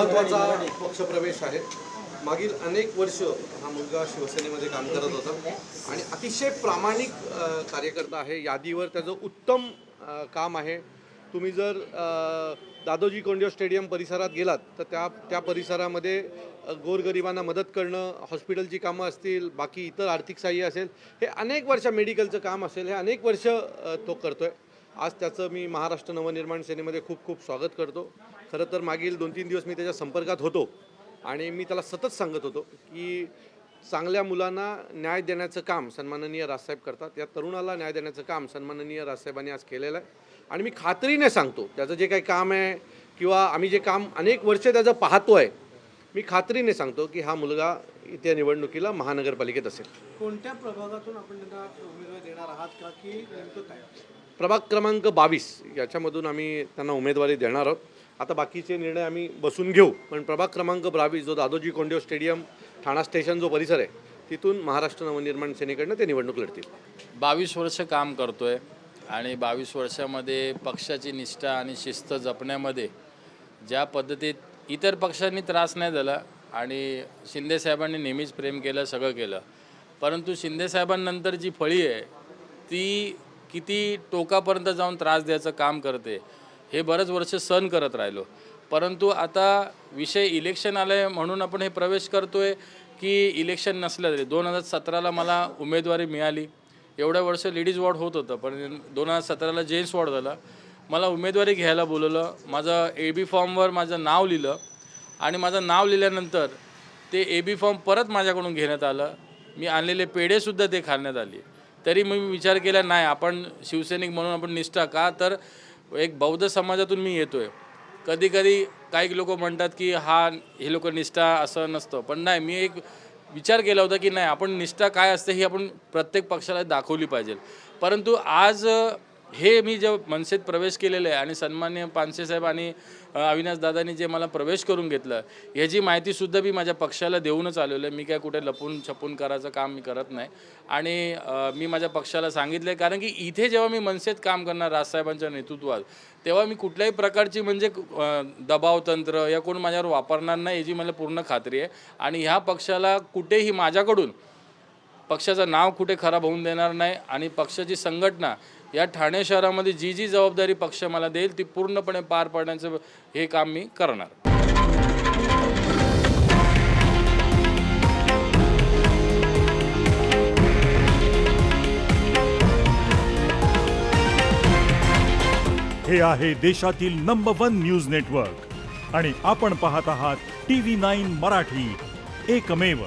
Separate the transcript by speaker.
Speaker 1: महत्त्वाचा पक्षप्रवेश आहे. मागील अनेक वर्ष हा मुलगा शिवसेनेमध्ये काम करत होता आणि अतिशय प्रामाणिक कार्यकर्ता आहे. यादीवर त्याचं उत्तम काम आहे. तुम्ही जर दादोजी कोंडियो स्टेडियम परिसरात गेलात तर त्या त्या परिसरामध्ये गोरगरिबांना मदत करणं हॉस्पिटलची कामं असतील बाकी इतर आर्थिक साह्य असेल हे अनेक वर्ष मेडिकलचं काम असेल हे अनेक वर्ष तो करतो आहे आज त्याचं मी महाराष्ट्र नवनिर्माण सेनेमध्ये खूप खूप स्वागत करतो. खरं तर मागील दोन तीन दिवस मी त्याच्या संपर्कात होतो आणि मी त्याला सतत सांगत होतो की चांगल्या मुलांना न्याय देण्याचं काम सन्माननीय राजसाहेब करतात. या तरुणाला न्याय देण्याचं काम सन्माननीय राजसाहेबांनी आज केलेलं आहे. आणि मी खात्रीने सांगतो त्याचं जे काही काम आहे किंवा आम्ही जे काम अनेक वर्ष त्याचं पाहतो आहे मी खात्रीने सांगतो की हा मुलगा इथे निवडणुकीला महानगरपालिकेत असेल.
Speaker 2: कोणत्या प्रभागातून आपण त्यांना उमेदवार देणार आहात का की नेमकं काय?
Speaker 1: प्रभाग क्रमांक बावीस याच्यामधून आम्ही त्यांना उमेदवारी देणार आहोत. आता बाकीचे निर्णय आम्ही बसून घेऊ पण प्रभाग क्रमांक बावीस जो दादोजी कोंडियो स्टेडियम ठाणा स्टेशन जो परिसर आहे तिथून महाराष्ट्र नवनिर्माण सेनेकडनं ते निवडणूक लढतील.
Speaker 3: बावीस वर्ष काम करतोय आणि बावीस वर्षामध्ये पक्षाची निष्ठा आणि शिस्त जपण्यामध्ये ज्या पद्धतीत इतर पक्षांनी त्रास नाही झाला आणि शिंदेसाहेबांनी नेहमीच प्रेम केलं सगळं केलं. परंतु शिंदेसाहेबांनंतर जी फळी आहे ती किती टोकापर्यंत जाऊन त्रास द्यायचं काम करते हे बरंच वर्ष सहन करत राहिलो. परंतु आता विषय इलेक्शन आलं आहे म्हणून आपण हे प्रवेश करतो आहे की इलेक्शन नसलं तरी. दोन हजार सतराला मला उमेदवारी मिळाली. एवढ्या वर्ष लेडीज वॉर्ड होत होतं पण दोन हजार सतराला जेंट्स वॉर्ड झालं. मला उमेदवारी घ्यायला बोलवलं. माझं ए बी फॉर्मवर माझं नाव लिहिलं. आणि माझं नाव लिहिल्यानंतर ते ए बी फॉर्म परत माझ्याकडून घेण्यात आलं. मी आणलेले पेढेसुद्धा ते खाण्यात आली. तरी मी विचार केला नाही आपण शिवसैनिक म्हणून आपण निष्ठा का? तर एक बौद्ध समाजातून मी येतो आहे कधी कधी काही लोक म्हणतात की हा हे लोक निष्ठा असं नसतं. पण नाही मी एक विचार केला होता की नाही आपण निष्ठा काय असते ही आपण प्रत्येक पक्षाला दाखवली पाहिजे. परंतु आज हे मी जे मनसेत प्रवेश केलेलं आहे आणि सन्मान्य पानसेसाहेब आणि अविनाशदादांनी अविनाश जे मला प्रवेश करून घेतलं ह्याची माहितीसुद्धा मी माझ्या पक्षाला देऊनच आलेलो आहे. मी काय कुठे लपून छपून करायचं काम मी करत नाही. आणि मी माझ्या पक्षाला सांगितलं आहे कारण की इथे जेव्हा मी मनसेत काम करणार राजसाहेबांच्या नेतृत्वात तेव्हा मी कुठल्याही प्रकारची म्हणजे दबावतंत्र दबाव तंत्र या कोण माझ्यावर वापरणार नाही याची मला पूर्ण खात्री आहे. आणि ह्या पक्षाला कुठेही माझ्याकडून पक्षाचं नाव कुठे खराब होऊन देणार नाही आणि पक्षाची संघटना या ठाणे शहरामध्ये जी जी जबाबदारी पक्ष मला देईल ती पूर्णपणे पार पाडण्याचं हे काम मी करणार.
Speaker 4: हे आहे देशातील नंबर वन न्यूज नेटवर्क आणि आपण पाहत आहात टी व्ही नाईन मराठी. एकमेव.